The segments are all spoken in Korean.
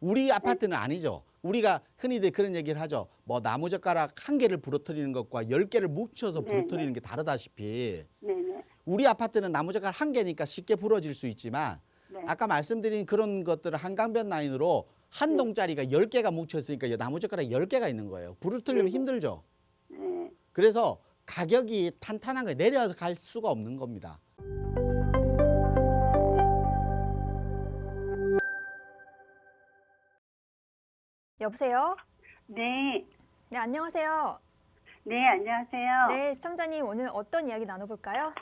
우리 아파트는 아니죠. 우리가 흔히들 그런 얘기를 하죠. 뭐 나무젓가락 한 개를 부러뜨리는 것과 열 개를 뭉쳐서 네, 부러뜨리는 게 다르다시피 네네. 우리 아파트는 나무젓가락 한 개니까 쉽게 부러질 수 있지만 네. 아까 말씀드린 그런 것들을 한강변 라인으로 한 네. 동짜리가 열개가 뭉쳐있으니까 나무젓가락 열개가 있는 거예요. 부러뜨리면 네. 힘들죠. 네. 그래서 가격이 탄탄한 거예요. 내려서 갈 수가 없는 겁니다. 여보세요? 네. 네, 안녕하세요. 네, 안녕하세요. 네, 시청자님 오늘 어떤 이야기 나눠볼까요?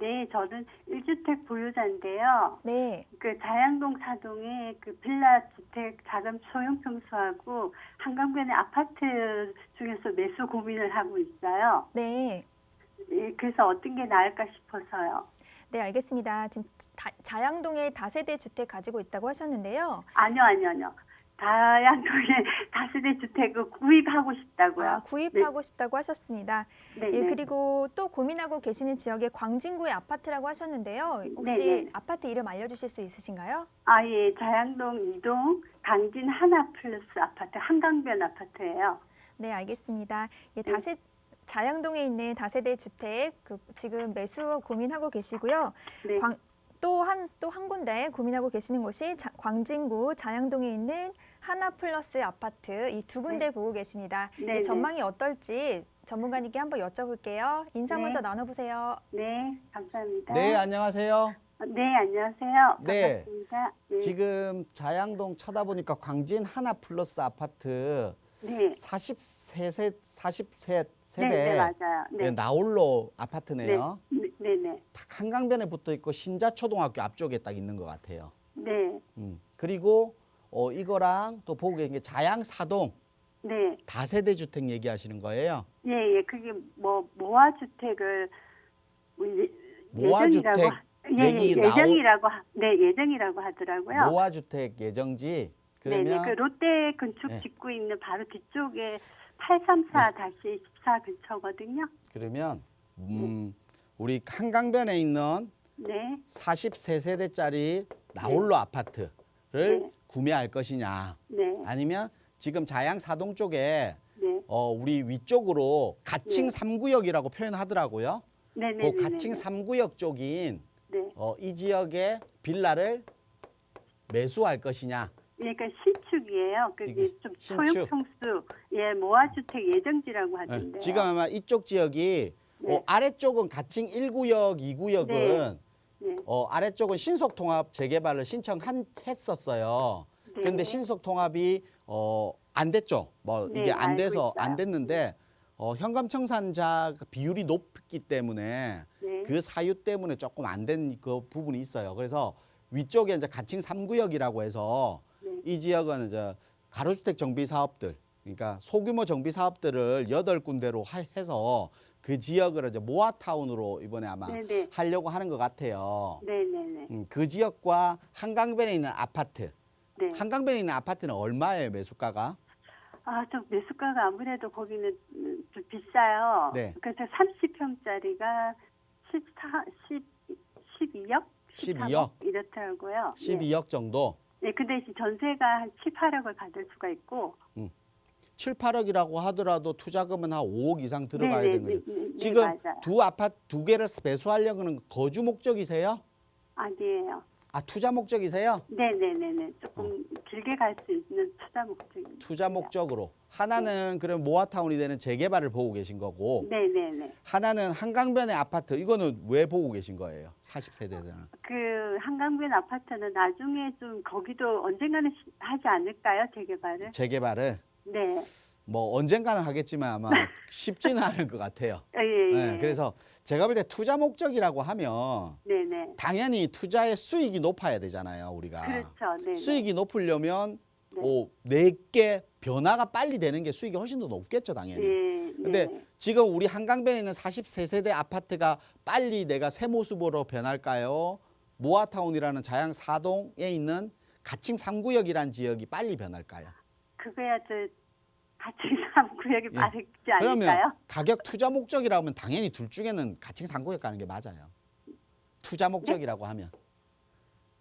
네, 저는 1주택 보유자인데요. 네, 그 자양동 사동에 그 빌라 주택 작은 소형 평수하고 한강변의 아파트 중에서 매수 고민을 하고 있어요. 네, 예, 그래서 어떤 게 나을까 싶어서요. 네, 알겠습니다. 지금 다- 자양동에 다세대 주택 가지고 있다고 하셨는데요. 아니요, 아니요, 아니요. 다양동에 다세대 주택을 구입하고 싶다고요. 아, 구입하고 싶다고 하셨습니다. 네, 예, 네. 그리고 또 고민하고 계시는 지역이 광진구의 아파트라고 하셨는데요. 혹시 네, 네. 아파트 이름 알려주실 수 있으신가요? 아, 예, 자양동 이동 강진 하나 플러스 아파트 한강변 아파트예요. 네, 알겠습니다. 예, 네. 다세 자양동에 있는 다세대 주택 그 지금 매수 고민하고 계시고요. 네. 광, 또한 또 한 군데 고민하고 계시는 곳이 자- 광진구 자양동에 있는 하나 플러스 아파트 이 두 군데 보고 계십니다. 네, 이 네. 전망이 어떨지 전문가님께 한번 여쭤볼게요. 인사 네. 먼저 나눠보세요. 네, 감사합니다. 네, 안녕하세요. 네, 안녕하세요. 네. 반갑습니다. 네. 지금 자양동 쳐다보니까 광진 하나 플러스 아파트 네. 43세 43 네, 세대 네, 맞아요. 네, 네. 나홀로 아파트네요. 네, 네, 네. 딱 한강변에 붙어 있고 신자 초등학교 앞쪽에 딱 있는 것 같아요. 네. 음. 그리고 어, 이거랑 또 보고 계신 게 자양 사동 네. 다세대 주택 얘기하시는 거예요. 예, 예. 그게 뭐 모아 주택을 뭐 예, 모아 주택 예정이라고 하- 예, 예, 예정이라고 하- 네, 예정이라고 하더라고요. 모아 주택 예정지 네, 그러면 네. 그 롯데 건축 네. 짓고 있는 바로 뒤쪽에 834-14 근처거든요. 그러면 음, 우리 한강변에 있는 네. 43세대짜리 나홀로 아파트를 네. 구매할 것이냐 네. 아니면 지금 자양 사동 쪽에 네. 어, 우리 위쪽으로 가칭 네. 삼구역이라고 표현하더라고요. 네, 네, 그 네. 가칭 네. 삼구역 쪽인 네. 어, 이 지역의 빌라를 매수할 것이냐. 그러니까 신축이에요. 그게 이게 좀 신축. 소형 평수, 예, 모아주택 예정지라고 예, 하던데 요. 지금 아마 이쪽 지역이 네. 어, 아래쪽은 가칭 1구역, 2구역은 네. 네. 어, 아래쪽은 신속 통합 재개발을 신청했었어요. 네. 근데 신속 통합이 어, 안 됐죠. 뭐 네, 이게 안 알고 돼서 안 있어요. 됐는데 어, 현감청산자 비율이 높기 때문에 네. 그 사유 때문에 조금 안 된 그 부분이 있어요. 그래서 위쪽에 이제 가칭 삼구역이라고 해서 네. 이 지역은 이제 가로주택 정비 사업들, 그러니까 소규모 정비 사업들을 여덟 군데로 하- 해서 그 지역을 이제 모아타운으로 이번에 아마 네, 네. 하려고 하는 것 같아요. 네, 네, 네. 음, 그 지역과 한강변에 있는 아파트, 네. 한강변에 있는 아파트는 얼마예요 매수가가? 아, 저 매수가가 아무래도 거기는 음, 좀 비싸요. 네. 그래서 30평짜리가 14, 10, 12억? 12억? 이렇더라고요. 12억 정도. 네. 네, 그 대신 전세가 한 7, 8억을 받을 수가 있고. 7, 8억이라고 하더라도 투자금은 한 5억 이상 들어가야 네, 되는 네, 거죠. 네, 네, 지금 맞아요. 두 아파트 두 개를 매수하려는 거주 목적이세요? 아니에요. 아 투자 목적이세요? 네, 네, 네, 네. 조금 길게 갈 수 있는 투자 목적입니다. 어. 투자 목적으로 하나는 그럼 모아타운이 되는 재개발을 보고 계신 거고 네, 네, 네. 하나는 한강변의 아파트 이거는 왜 보고 계신 거예요? 40세대들은 그 한강변 아파트는 나중에 좀 거기도 언젠가는 시- 하지 않을까요? 재개발을? 재개발을 네. 뭐 언젠가는 하겠지만 아마 쉽지는 않을 것 같아요. 예, 예, 예. 네, 그래서 제가 볼 때 투자 목적이라고 하면 네, 네. 당연히 투자의 수익이 높아야 되잖아요, 우리가. 그렇죠. 네. 네. 수익이 높으려면 네. 오, 내게 변화가 빨리 되는 게 수익이 훨씬 더 높겠죠, 당연히. 예, 근데 네. 지금 우리 한강변에 있는 43세대 아파트가 빨리 내가 새 모습으로 변할까요? 모아타운이라는 자양 사동에 있는 가칭 3구역이라는 지역이 빨리 변할까요? 그거야 저 같이 삼 구역이 예. 그러면 않을까요? 가격 투자 목적이라면 당연히 둘 중에는 가칭 3구역 가는 게 맞아요. 투자 목적이라고 하면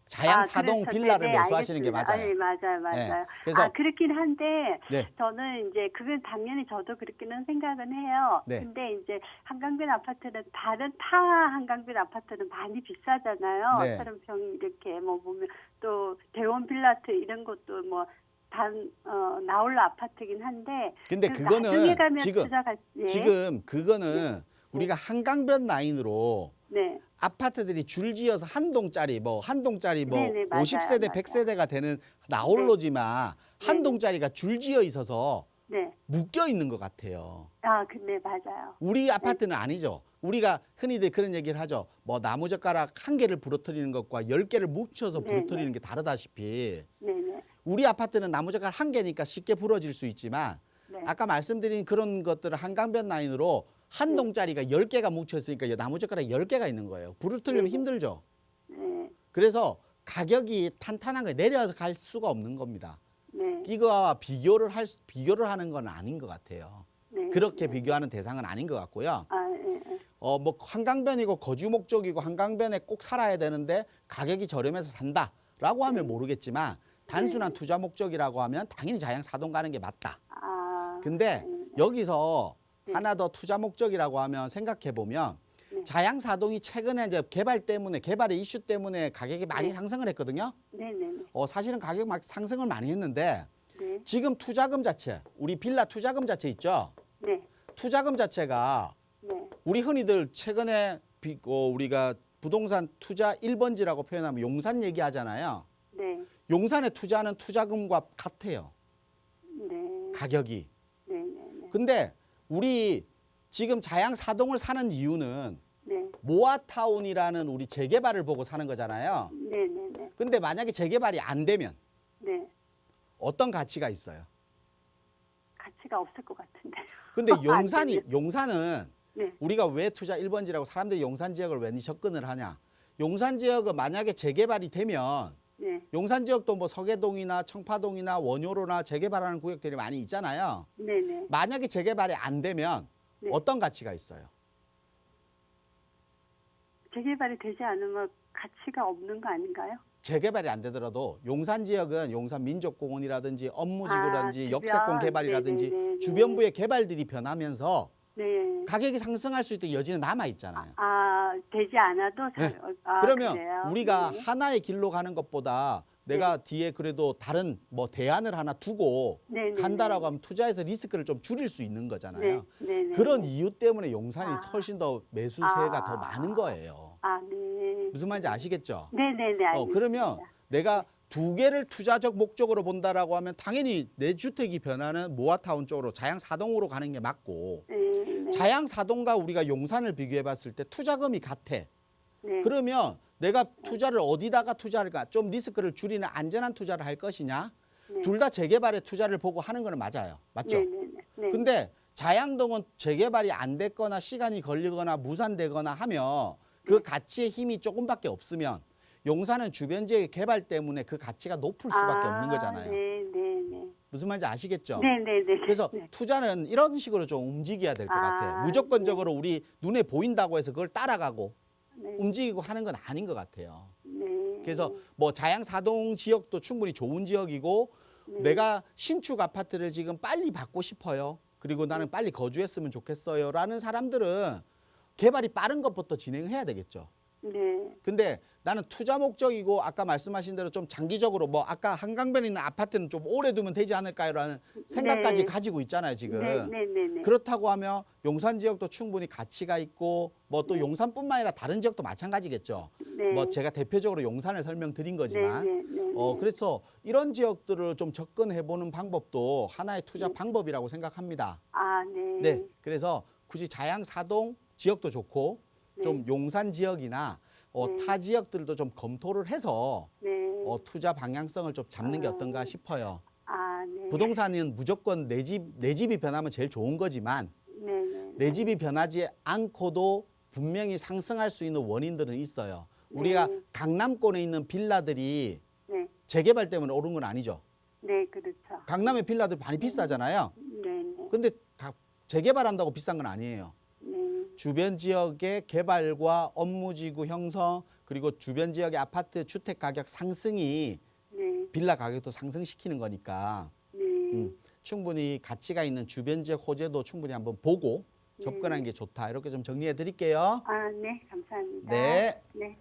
자양 아, 사동 그렇죠. 빌라를 네, 네, 매수하시는 게 알겠습니다. 맞아요. 아, 네, 맞아요, 맞아요. 네. 그래서 아, 그렇긴 한데 네. 저는 이제 그건 당연히 저도 그렇게는 생각은 해요. 네. 근데 이제 한강변 아파트는 다른 타 한강변 아파트는 많이 비싸잖아요. 네. 사람평 이렇게 뭐 보면 또 대원 빌라트 이런 것도 뭐 단 어, 나홀로 아파트긴 한데 근데 그 그거는 지금 투자가 예. 지금 그거는 우리가 한강변 라인으로 네. 아파트들이 줄지어서 한 동짜리 뭐 한 동짜리 뭐 네네, 맞아요, 50세대 맞아요. 100세대가 되는 나홀로지만 한 네네. 동짜리가 줄지어 있어서 네. 묶여 있는 것 같아요. 아, 근데 맞아요. 우리 아파트는 아니죠. 우리가 흔히들 그런 얘기를 하죠. 뭐 나무젓가락 한 개를 부러뜨리는 것과 열 개를 뭉쳐서. 부러뜨리는 게 다르다시피 네, 네. 우리 아파트는 나무젓가락 한 개니까 쉽게 부러질 수 있지만 네. 아까 말씀드린 그런 것들을 한강변 라인으로 한 네. 동짜리가 열개가 뭉쳐 있으니까 나무젓가락 열개가 있는 거예요. 부러뜨리면 네네. 힘들죠. 네. 그래서 가격이 탄탄한 거예요. 내려서 갈 수가 없는 겁니다. 네. 이거와 비교를 할 수- 비교를 하는 건 아닌 것 같아요. 네. 그렇게 네. 비교하는 대상은 아닌 것 같고요. 아, 예, 예. 어뭐 한강변이고 거주 목적이고 한강변에 꼭 살아야 되는데 가격이 저렴해서 산다라고 하면 네. 모르겠지만 단순한 투자 목적이라고 하면 당연히 자양 사동 가는 게 맞다. 아. 근데 네. 여기서 네. 하나 더 투자 목적이라고 하면 생각해 보면 네. 자양 사동이 최근에 이제 개발 때문에 개발의 이슈 때문에 가격이 많이 네. 상승을 했거든요. 네, 네, 네. 어 사실은 가격 막 상승을 많이 했는데 네. 지금 투자금 자체 우리 빌라 투자금 자체 있죠. 네. 투자금 자체가 네. 우리 흔히들 최근에 비, 어, 우리가 부동산 투자 1번지라고 표현하면 용산 얘기하잖아요. 네. 용산에 투자하는 투자금과 같아요. 네. 가격이. 네, 네, 네. 근데 우리 지금 자양 사동을 사는 이유는 네. 모아타운이라는 우리 재개발을 보고 사는 거잖아요. 네, 네, 네. 근데 만약에 재개발이 안 되면 네. 어떤 가치가 있어요? 가치가 없을 것 같은데. 근데 안 용산이. 용산은 네. 우리가 왜 투자 1번지라고 사람들이 용산 지역을 왜 접근을 하냐? 용산 지역은 만약에 재개발이 되면 네. 용산 지역도 뭐 서계동이나 청파동이나 원효로나 재개발하는 구역들이 많이 있잖아요. 네, 네. 만약에 재개발이 안 되면 네. 어떤 가치가 있어요? 재개발이 되지 않으면 가치가 없는 거 아닌가요? 재개발이 안 되더라도 용산 지역은 용산 민족공원이라든지 업무지구라든지 아. 역세권 개발이라든지 네네네네. 주변부의 개발들이 변하면서 네. 가격이 상승할 수 있도록 여지는 남아 있잖아요. 아, 되지 않아도 네. 잘- 아, 그러면 그래요? 우리가 네. 하나의 길로 가는 것보다 내가 뒤에 그래도 다른 뭐 대안을 하나 두고 네, 네, 간다라고 네. 하면 투자해서 리스크를 좀 줄일 수 있는 거잖아요. 네, 네, 네. 그런 네. 이유 때문에 용산이 아. 훨씬 더 매수세가 아. 더 많은 거예요. 아, 네. 무슨 말인지 아시겠죠? 네, 네, 네. 어. 그러면 내가 두 개를 투자적 목적으로 본다라고 하면 당연히 내 주택이 변하는 모아타운 쪽으로 자양 사동으로 가는 게 맞고 네, 네. 자양 사동과 우리가 용산을 비교해 봤을 때 투자금이 같아. 네. 그러면 내가 투자를 어디다가 투자할까? 좀 리스크를 줄이는 안전한 투자를 할 것이냐? 네. 둘다 재개발에 투자를 보고 하는 거는 맞아요. 맞죠? 네, 네, 네. 네. 근데 자양동은 재개발이 안 됐거나 시간이 걸리거나 무산되거나 하면 그 네. 가치의 힘이 조금밖에 없으면 용산은 주변 지역의 개발 때문에 그 가치가 높을 수밖에 아, 없는 거잖아요. 네, 네, 네. 무슨 말인지 아시겠죠? 네, 네, 네. 그래서 네. 투자는 이런 식으로 좀 움직여야 될 것 아, 같아요. 무조건적으로 우리 눈에 보인다고 해서 그걸 따라가고 네. 움직이고 하는 건 아닌 것 같아요. 네. 그래서 뭐 자양 사동 지역도 충분히 좋은 지역이고 네. 내가 신축 아파트를 지금 빨리 받고 싶어요. 그리고 나는 빨리 거주했으면 좋겠어요 라는 사람들은 개발이 빠른 것부터 진행해야 되겠죠. 네. 근데 나는 투자 목적이고 아까 말씀하신 대로 좀 장기적으로 뭐 아까 한강변에 있는 아파트는 좀 오래 두면 되지 않을까요라는 생각까지 네. 가지고 있잖아요, 지금. 네, 네, 네, 네. 그렇다고 하면 용산 지역도 충분히 가치가 있고 뭐또 네. 용산뿐만 아니라 다른 지역도 마찬가지겠죠. 네. 뭐 제가 대표적으로 용산을 설명드린 거지만 네, 네, 네, 어 네. 그래서 이런 지역들을 좀 접근해 보는 방법도 하나의 투자 네. 방법이라고 생각합니다. 아, 네. 네. 그래서 굳이 자양 사동 지역도 좋고 네. 좀 용산 지역이나 어, 네. 타 지역들도 좀 검토를 해서 네. 어, 투자 방향성을 좀 잡는 게 아. 어떤가 싶어요. 아, 네. 부동산은 무조건 내 집 내 집이 변하면 제일 좋은 거지만 네, 네. 내 집이 변하지 않고도 분명히 상승할 수 있는 원인들은 있어요. 우리가 네. 강남권에 있는 빌라들이 네. 재개발 때문에 오른 건 아니죠. 네, 그렇죠. 강남의 빌라들 많이 비싸잖아요. 네, 네. 근데 가- 재개발한다고 비싼 건 아니에요. 네. 주변 지역의 개발과 업무지구 형성 그리고 주변 지역의 아파트 주택 가격 상승이 네. 빌라 가격도 상승시키는 거니까 네. 음, 충분히 가치가 있는 주변 지역 호재도 충분히 한번 보고 네. 접근하는 게 좋다. 이렇게 좀 정리해 드릴게요. 아, 네. 감사합니다. 네. 네.